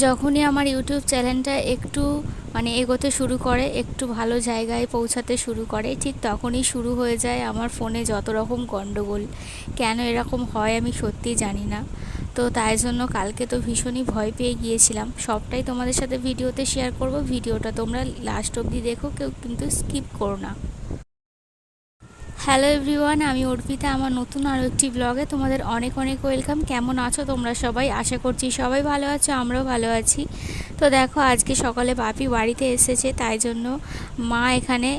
যখনই আমার ইউটিউব চ্যানেলটা একটু মানে এগোতে শুরু করে, একটু ভালো জায়গায় পৌঁছাতে শুরু করে, ঠিক তখনই শুরু হয়ে যায় আমার ফোনে যত রকম গণ্ডগোল কেন এরকম হয় আমি সত্যিই জানি না। তো তাই জন্য কালকে তো ভীষণই ভয় পেয়ে গিয়েছিলাম। সবটাই তোমাদের সাথে ভিডিওতে শেয়ার করব। ভিডিওটা তোমরা লাস্ট অবধি দেখো, কেউ কিন্তু স্কিপ করো না। হ্যালো এভরিওয়ান আমি অর্পিতা আমার নতুন আরও একটি ব্লগে তোমাদের অনেক অনেক ওয়েলকাম কেমন আছো তোমরা সবাই? আশা করছি সবাই ভালো আছো, আমরাও ভালো আছি। তো দেখো, আজকে সকালে বাপি বাড়িতে এসেছে, তাই জন্য মা এখানে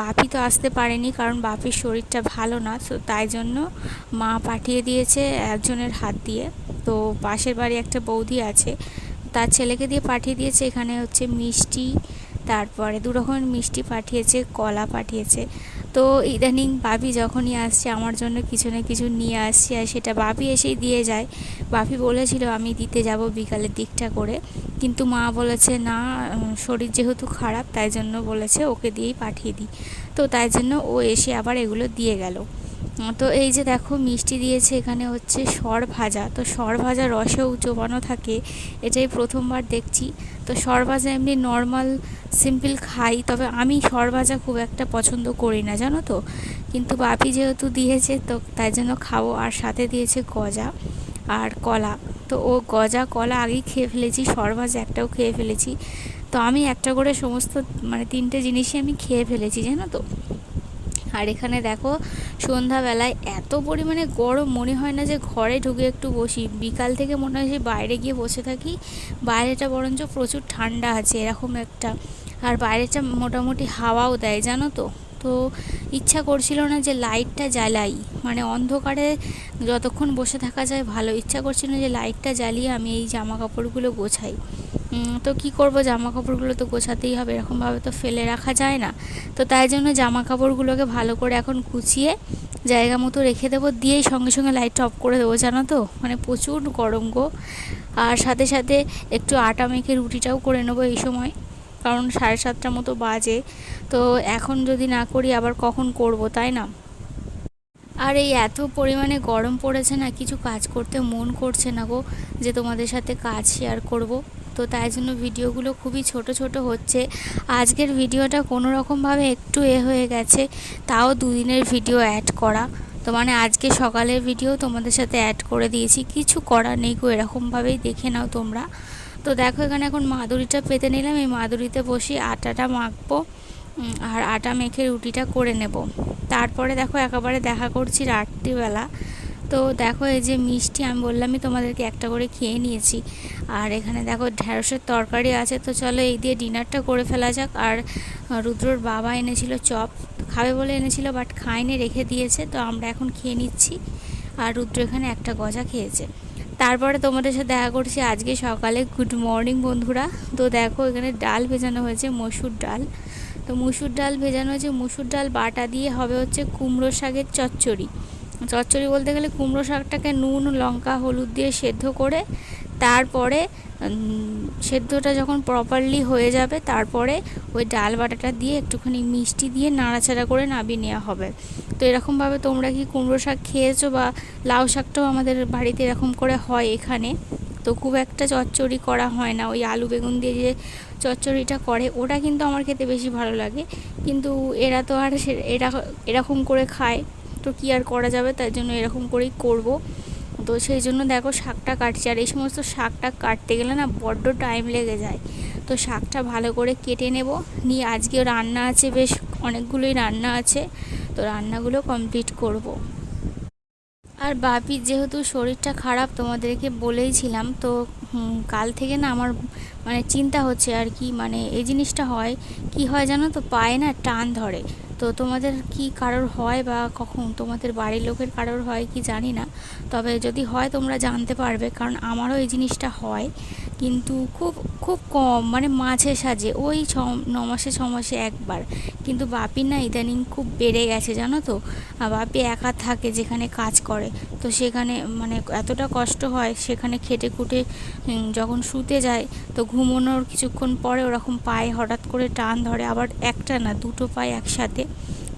বাপি তো আসতে পারেনি কারণ বাপির শরীরটা ভালো না। তো তাই জন্য মা পাঠিয়ে দিয়েছে একজনের হাত দিয়ে। তো পাশের বাড়ি একটা বৌদি আছে, তার ছেলেকে দিয়ে পাঠিয়ে দিয়েছে। এখানে হচ্ছে মিষ্টি, তারপরে দু রকমের মিষ্টি পাঠিয়েছে, কলা পাঠিয়েছে। তো ইদানিং বাপি যখনই আসছে, আমার জন্য কিছু না কিছু নিয়ে আসছে আর সেটা বাপি এসেই দিয়ে যায়। বাপি বলেছিল আমি দিতে যাব বিকালের দিকটা করে। কিন্তু মা বলেছে, না শরীর যেহেতু খারাপ, তাই জন্য বলেছে ওকে দিয়েই পাঠিয়ে দিই তো তাই জন্য ও এসে আবার এগুলো দিয়ে গেল। তো এই যে দেখো মিষ্টি দিয়েছে এখানে হচ্ছে সর ভাজা। তো সর ভাজা রসেও চোবানো থাকে, এটাই প্রথমবার দেখছি। তো সর ভাজা এমনি নর্মাল সিম্পল খাই, তবে আমি সর ভাজা খুব একটা পছন্দ করি না, জানো তো? কিন্তু বাপি যেহেতু দিয়েছে, তো তাই জন্য খাব। আর সাথে দিয়েছে গজা আর কলা। তো ও গজা, কলা আগেই খেয়ে ফেলেছি, সর ভাজা একটাও খেয়ে ফেলেছি। তো আমি একটা করে সমস্ত মানে তিনটে জিনিসই আমি খেয়ে ফেলেছি, জানো তো? আর এখানে দেখো সন্ধ্যাবেলায় এত পরিমাণে গরম, মনে হয় না যে ঘরে ঢুকে একটু বসি। বিকাল থেকে মনে হয় যে বাইরে গিয়ে বসে থাকি। বাইরেটা বরঞ্চ প্রচুর ঠান্ডা আছে, এরকম একটা। আর বাইরেটা মোটামুটি হাওয়াও দেয়, জানো তো? তো ইচ্ছা করছিল না যে লাইটটা জ্বালাই। মানে অন্ধকারে যতক্ষণ বসে থাকা যায় ভালো। ইচ্ছা করছিল যে লাইটটা জ্বালিয়ে আমি এই জামা কাপড়গুলো গোছাই। তো কি করব? জামা কাপড়গুলো তো গোছাতেই হবে, এরকমভাবে তো ফেলে রাখা যায় না। তো তাই জন্য জামা কাপড়গুলোকে ভালো করে এখন কুচিয়ে জায়গা মতো রেখে দেবো, দিয়েই সঙ্গে সঙ্গে লাইটটা অফ করে দেবো, জানো তো? মানে প্রচুর গরম গো। আর সাথে সাথে একটু আটা মেখে রুটিটাও করে নেব এই সময়, কারণ সাড়ে সাতটার মতো বাজে। তো এখন যদি না করি, আবার কখন করব, তাই না? আর এই এত পরিমাণে গরম পড়েছে না, কিছু কাজ করতে মন করছে না গো, যে তোমাদের সাথে কাজ শেয়ার করব। তো তাই জন্য ভিডিওগুলো খুবই ছোট ছোট হচ্ছে। আজকের ভিডিওটা কোনো রকমভাবে একটু এ হয়ে গেছে, তাও দুদিনের ভিডিও অ্যাড করা। তো মানে আজকে সকালের ভিডিও তোমাদের সাথে অ্যাড করে দিয়েছি, কিছু করার নেই গো, এরকমভাবেই দেখে নাও তোমরা। তো দেখো এখানে এখন মাদুরিটা পেতে নিলাম, এই মাদুরিতে বসি আটাটা মাখবো আর আটা মেখে রুটিটা করে নেব। তারপরে দেখো একেবারে দেখা করছি রাত্রিবেলা। তো দেখো এই যে মিষ্টি, আমি বললামই তোমাদেরকে একটা করে খেয়ে নিয়েছি। আর এখানে দেখো ঢ্যাঁড়সের তরকারি আছে, তো চলো এই দিয়ে ডিনারটা করে ফেলা যাক। আর রুদ্রর বাবা এনেছিল চপ, খাবে বলে এনেছিল বাট খায়নি, রেখে দিয়েছে, তো আমরা এখন খেয়ে নিচ্ছি। আর রুদ্র এখানে একটা গজা খেয়েছে। তারপরে তোমাদের সাথে দেখা করছি আজকে সকালে। গুড মর্নিং বন্ধুরা। তো দেখো এখানে ডাল ভেজানো হয়েছে, মসুর ডাল। তো মুসুর ডাল ভেজানো হয়েছে, মুসুর ডাল বাটা দিয়ে হবে হচ্ছে কুমড়ো শাকের চচ্চড়ি। চচ্চড়ি বলতে গেলে কুমড়ো শাকটাকে নুন, লঙ্কা, হলুদ দিয়ে সেদ্ধ করে তারপরে সেদ্ধটা যখন প্রপারলি হয়ে যাবে, তারপরে ওই ডাল বাটাটা দিয়ে একটুখানি মিষ্টি দিয়ে নাড়াচাড়া করে নাবিয়ে নেওয়া হবে। তো এরকমভাবে তোমরা কি কুমড়ো শাক খেয়েছো বা লাউ শাকটাও আমাদের বাড়িতে এরকম করে হয় এখানে? তো খুব একটা চচ্চড়ি করা হয় না। ওই আলু বেগুন দিয়ে যে চচ্চড়িটা করে, ওটা কিন্তু আমার খেতে বেশি ভালো লাগে। কিন্তু এরা তো আর এরা এরকম করে খায়। তো কী আর করা যাবে? তাই জন্য এরকম করেই করব। তো সেই জন্য দেখো শাকটা কাটছি। আর এই সমস্ত শাকটা কাটতে গেলে না বড্ড টাইম লেগে যায়। তো শাকটা ভালো করে কেটে নেব। নিয়ে আজকেও রান্না আছে বেশ অনেকগুলোই রান্না আছে। তো রান্নাগুলো কমপ্লিট করব। আর বাপির যেহেতু শরীরটা খারাপ, তোমাদেরকে বলেইছিলাম, তো কাল থেকে না আমার মানে চিন্তা হচ্ছে আর কি। মানে এই জিনিসটা হয়, কি হয় জানো তো? পায়ে না টান ধরে। তো তোমাদের কি কারোর হয় বা কখন তোমাদের বাড়ির লোকের কারোর হয় কি জানি না। তবে যদি হয় তোমরা জানতে পারবে, কারণ আমারও এই জিনিসটা হয়। কিন্তু খুব খুব কম মানে মাঝে সাজে ওই ছ, ন মাসে, ছ মাসে একবার। কিন্তু বাপি না ইদানিং খুব বেড়ে গেছে, জানো তো? বাপি একা থাকে, যেখানে কাজ করে। তো সেখানে মানে এতটা কষ্ট হয়, সেখানে খেটে খুটে যখন শুতে যায়, তো ঘুমোনোর কিছুক্ষণ পরে ওরকম পায়ে হঠাৎ করে টান ধরে, আবার একটা না, দুটো পায়ে একসাথে।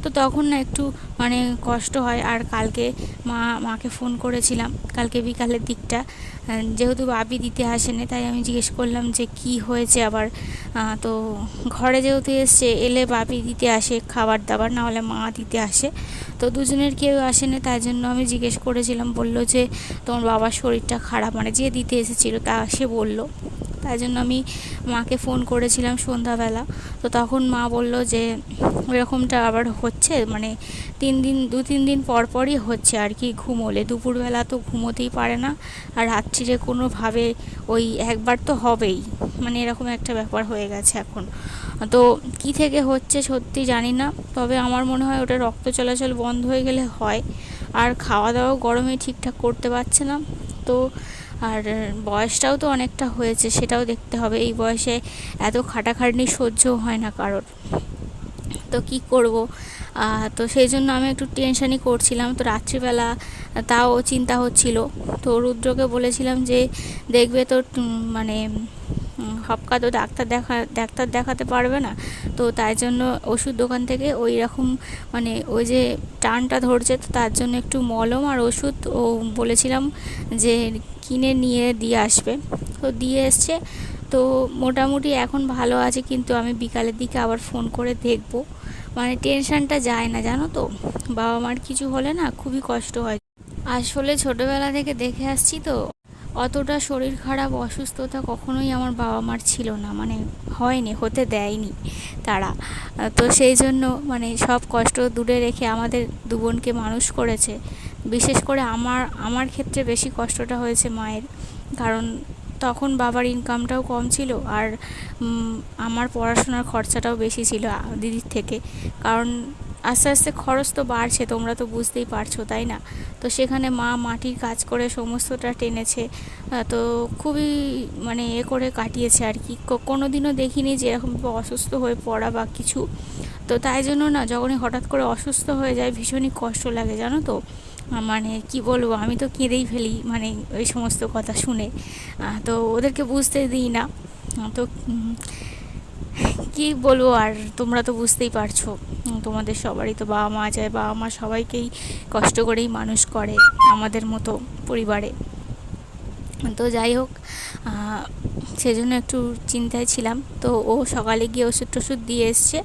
তো তখন না একটু মানে কষ্ট হয়। আর কালকে মা, মাকে ফোন করেছিলাম, কালকে বিকালের দিকটা। যেহেতু বাপি দিতে আসেনি, তাই আমি জিজ্ঞেস করলাম যে কি হয়েছে আবার। তো ঘরে যেহেতু এসছে, এলে বাপি দিতে আসে খাবার দাবার না হলে মা দিতে আসে। তো দুজনের কেউ আসেনি, তাই জন্য আমি জিজ্ঞেস করেছিলাম, বলল যে তোমার বাবার শরীরটা খারাপ মানে যে দিতে এসেছিল তা সে বলল। তাই জন্য আমি মাকে ফোন করেছিলাম সন্ধ্যাবেলা। তো তখন মা বলল যে, এরকমটা আবার হচ্ছে মানে তিন দিন, দু তিন দিন পর পরই হচ্ছে আর কি ঘুমোলে। দুপুরবেলা তো ঘুমোতেই পারে না, আর রাত্রিরে কোনোভাবে ওই একবার তো হবেই। মানে এরকম একটা ব্যাপার হয়ে গেছে এখন। তো কি থেকে হচ্ছে সত্যি জানি না, তবে আমার মনে হয় ওটা রক্ত চলাচল বন্ধ হয়ে গেলে হয়। আর খাওয়া দাওয়া গরমে ঠিকঠাক করতে পারছে না। তো আর বয়সটাও তো অনেকটা হয়েছে, সেটাও দেখতে হবে। এই বয়সে এত খাটাখাটনি সহ্য হয় না কারোর। তো কি করব? তো সেই জন্য আমি একটু টেনশানই করছিলাম। তো রাত্রিবেলা তাও চিন্তা হচ্ছিল। তো রুদ্রকে বলেছিলাম যে, দেখবে তো মানে হপকা তো ডাক্তার দেখা, ডাক্তার দেখাতে পারবে না। তো তাই জন্য ওষুধ দোকান থেকে ওই রকম মানে ওই যে টানটা ধরছে, তো তার জন্য একটু মলম আর ওষুধ ও বলেছিলাম যে কিনে নিয়ে দিয়ে আসবে। তো দিয়ে এসছে। তো মোটামুটি এখন ভালো আছে, কিন্তু আমি বিকালের দিকে আবার ফোন করে দেখব। মানে টেনশনটা যায় না, জানো তো? বাবা মার কিছু হলে না খুবই কষ্ট হয়। আসলে ছোটবেলা থেকে দেখে আসছি তো। অতটা শরীর খারাপ, অসুস্থতা কখনোই আমার বাবা মার ছিল না। মানে হয়নি, হতে দেয়নি তারা। তো সেই জন্য মানে সব কষ্ট দূরে রেখে আমাদের দু বোনকে মানুষ করেছে। বিশেষ করে আমার আমার ক্ষেত্রে বেশি কষ্টটা হয়েছে মায়ের। কারণ তখন বাবার ইনকামটাও কম ছিল আর আমার পড়াশোনার খরচাটাও বেশি ছিল দিদির থেকে। কারণ আস্তে আস্তে খরচ তো বাড়ছে, তোমরা তো বুঝতেই পারছ, তাই না? তো সেখানে মা মাটির কাজ করে সমস্তটা টেনেছে তো খুবই মানে এ করে কাটিয়েছে আর কি। কোনো দিনও দেখিনি যে এরকম অসুস্থ হয়ে পড়া বা কিছু। তো তাই জন্য না, যখনই হঠাৎ করে অসুস্থ হয়ে যায়, ভীষণই কষ্ট লাগে, জানো তো? মানে কি বলব, আমি তো কেঁদেই ফেলি মানে ওই সমস্ত কথা শুনে। তো ওদেরকে বুঝতে দিই না। তো কি বলব, আর তোমরা তো বুঝতেই পারছ, তোমাদের সবারই তো বাবা মা যায় বাবা মা সবাইকেই কষ্ট করেই মানুষ করে আমাদের মতো পরিবারে। তো যাই হোক সেজন্য একটু চিন্তায় ছিলাম। তো ও সকালে গিয়ে ওষুধ টষুধ দিয়ে এসছে।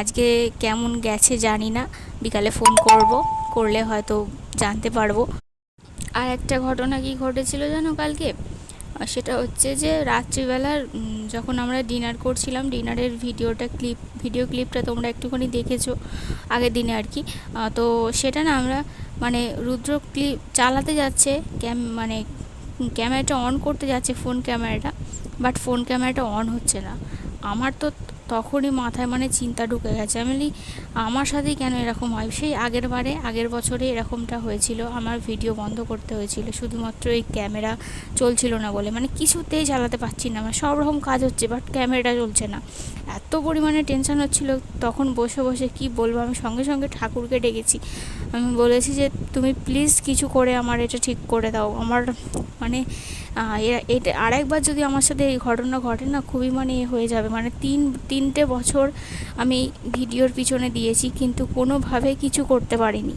আজকে কেমন গেছে জানি না, বিকালে ফোন করব, করলে হয়তো জানতে পারব। আর একটা ঘটনা কি ঘটেছিল জানো কালকে? সেটা হচ্ছে যে রাত্রিবেলার যখন আমরা ডিনার করছিলাম ডিনারের ভিডিওটা ক্লিপ ভিডিও ক্লিপটা তোমরা একটুখানি দেখেছ আগের দিনে আর কি। তো সেটা না আমরা মানে রুদ্র ক্লিপ চালাতে যাচ্ছে ক্যাম মানে ক্যামেরাটা অন করতে যাচ্ছে ফোন ক্যামেরাটা বাট ফোন ক্যামেরাটা অন হচ্ছে না। আমার তো তখনই মাথায় মানে চিন্তা ঢুকে গেছে। আমি বলি, আমার সাথেই কেন এরকম হয়? সেই আগের বারে, আগের বছরে এরকমটা হয়েছিল। আমার ভিডিও বন্ধ করতে হয়েছিল। শুধুমাত্র এই ক্যামেরা চলছিল না বলে। মানে কিছুতেই চালাতে পারছি না। আমার সব রকম কাজ হচ্ছে, বাট ক্যামেরাটা চলছে না। এত পরিমাণে টেনশন হচ্ছিল। তখন বসে বসে কি বলব? আমি সঙ্গে সঙ্গে ঠাকুরকে ডেকেছি। আমি বলেছি যে, তুমি প্লিজ কিছু করে আমার এটা ঠিক করে দাও। আমার মানে এটা আরেকবার যদি আমার সাথে এই ঘটনা ঘটে না, খুবই মানে হয়ে যাবে। মানে তিন, তিনটে বছর আমি ভিডিওর পিছনে দিয়েছি, কিন্তু কোনোভাবে কিছু করতে পারিনি।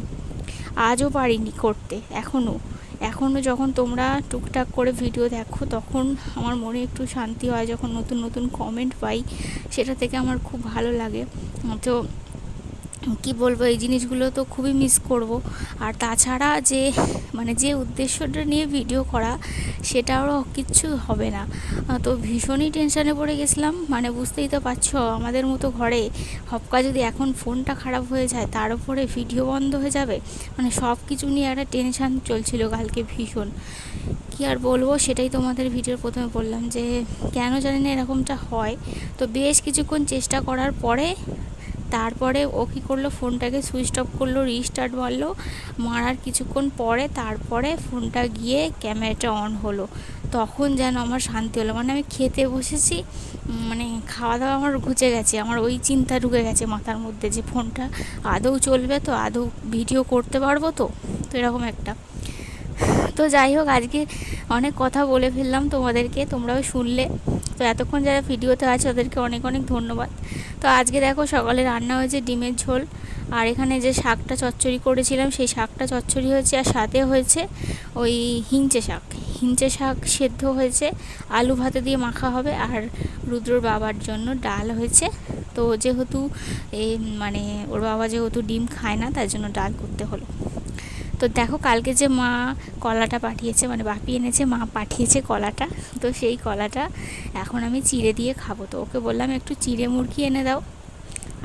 আজও পারিনি করতে এখনও এখনও যখন তোমরা টুকটাক করে ভিডিও দেখো, তখন আমার মনে একটু শান্তি হয়, যখন নতুন নতুন কমেন্ট পাই, সেটা থেকে আমার খুব ভালো লাগে। তো বলব, এই জিনিসগুলো তো খুবই মিস করব। আর তাছাড়া যে মানে যে উদ্দেশ্যটা নিয়ে ভিডিও করা সেটাও কিচ্ছু হবে না। তো ভীষণই টেনশানে পড়ে গেছিলাম। মানে বুঝতেই তো পারছ, আমাদের মতো ঘরে হপকা যদি এখন ফোনটা খারাপ হয়ে যায়, তার উপরে ভিডিও বন্ধ হয়ে যাবে? মানে সব কিছু নিয়ে একটা টেনশান চলছিল কালকে ভীষণ। কি আর বলব, সেটাই তোমাদের ভিডিওর প্রথমে বললাম যে, কেন জানি না এরকমটা হয়। তো বেশ কিছুক্ষণ চেষ্টা করার পরে তারপরে ও কী করল? ফোনটাকে সুইচ অফ করল, রিস্টার্ট মারলো। মারার কিছুক্ষণ পরে তারপরে ফোনটা গিয়ে ক্যামেরাটা অন হলো। তখন যেন আমার শান্তি হলো। মানে আমি খেতে বসেছি মানে খাওয়া দাওয়া আমার ঘুচে গেছে। আমার ওই চিন্তা ঢুকে গেছে মাথার মধ্যে যে ফোনটা আদৌ চলবে তো, আদৌ ভিডিও করতে পারব তো? তো এরকম একটা। তো যাই হোক, আজকে অনেক কথা বলে ফেললাম তোমাদেরকে। তোমরাও শুনলে। তো এতক্ষণ যারা ভিডিওতে আছে ওদেরকে অনেক অনেক ধন্যবাদ। তো আজকে দেখো সকালে রান্না হয়েছে ডিমের ঝোল। আর এখানে যে শাকটা চচ্চড়ি করেছিলাম, সেই শাকটা চচ্চড়ি হয়েছে আর সাথে হয়েছে ওই হিঞ্চে শাক। হিঞ্চে শাক সেদ্ধ হয়েছে, আলু ভাতে দিয়ে মাখা হবে আর রুদ্রর বাবার জন্য ডাল হয়েছে। তো যেহেতু মানে ওর বাবা যেহেতু ডিম খায় না তার জন্য ডাল করতে হলো। তো দেখো কালকে যে মা কলাটা পাঠিয়েছে মানে বাপি এনেছে, মা পাঠিয়েছে কলাটা। তো সেই কলাটা এখন আমি চিড়ে দিয়ে খাব। তো ওকে বললাম, একটু চিড়ে মুরগি এনে দাও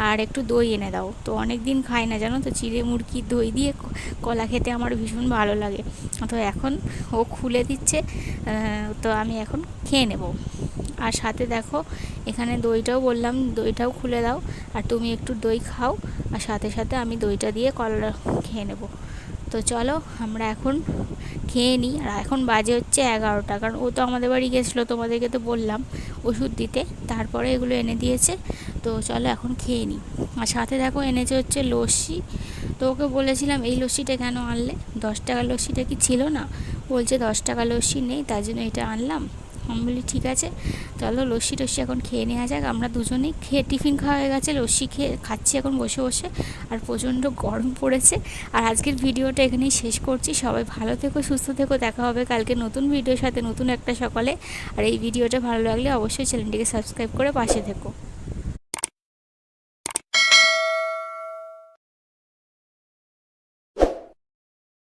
আর একটু দই এনে দাও। তো অনেক দিন খাই না, জানো তো? চিড়ে মুরগি, দই দিয়ে কলা খেতে আমার ভীষণ ভালো লাগে। তো এখন ও খুলে দিচ্ছে তো আমি এখন খেয়ে নেব। আর সাথে দেখো, এখানে দইটাও বললাম, দইটাও খুলে দাও। আর তুমি একটু দই খাও, আর সাথে সাথে আমি দইটা দিয়ে কলা খেয়ে নেব। তো চলো আমরা এখন খেয়ে নিই। আর এখন বাজে হচ্ছে এগারোটা, কারণ ও তো আমাদের বাড়ি গেছিল, তোমাদেরকে তো বললাম ওষুধ দিতে। তারপরে এগুলো এনে দিয়েছে। তো চলো এখন খেয়ে নিই। আর সাথে দেখো এনেছে হচ্ছে লস্যি। তো ওকে বলেছিলাম, এই লস্যিটা কেন আনলে? দশ টাকার লস্যিটা কি ছিল না? বলছে, দশ টাকা লস্যি নেই, তার জন্য এটা আনলাম। আমি বলি, ঠিক আছে, চলো লস্যি টস্যি এখন খেয়ে নেওয়া যাক। আমরা দুজনেই খেয়ে, টিফিন খাওয়া হয়ে গেছে, লস্যি খেয়ে খাচ্ছি এখন বসে বসে, আর প্রচণ্ড গরম পড়েছে। আর আজকের ভিডিওটা এখানেই শেষ করছি। সবাই ভালো থেকো, সুস্থ থেকো, দেখা হবে কালকে নতুন ভিডিওর সাথে, নতুন একটা সকালে। আর এই ভিডিওটা ভালো লাগলে অবশ্যই চ্যানেলটিকে সাবস্ক্রাইব করে পাশে থেকো।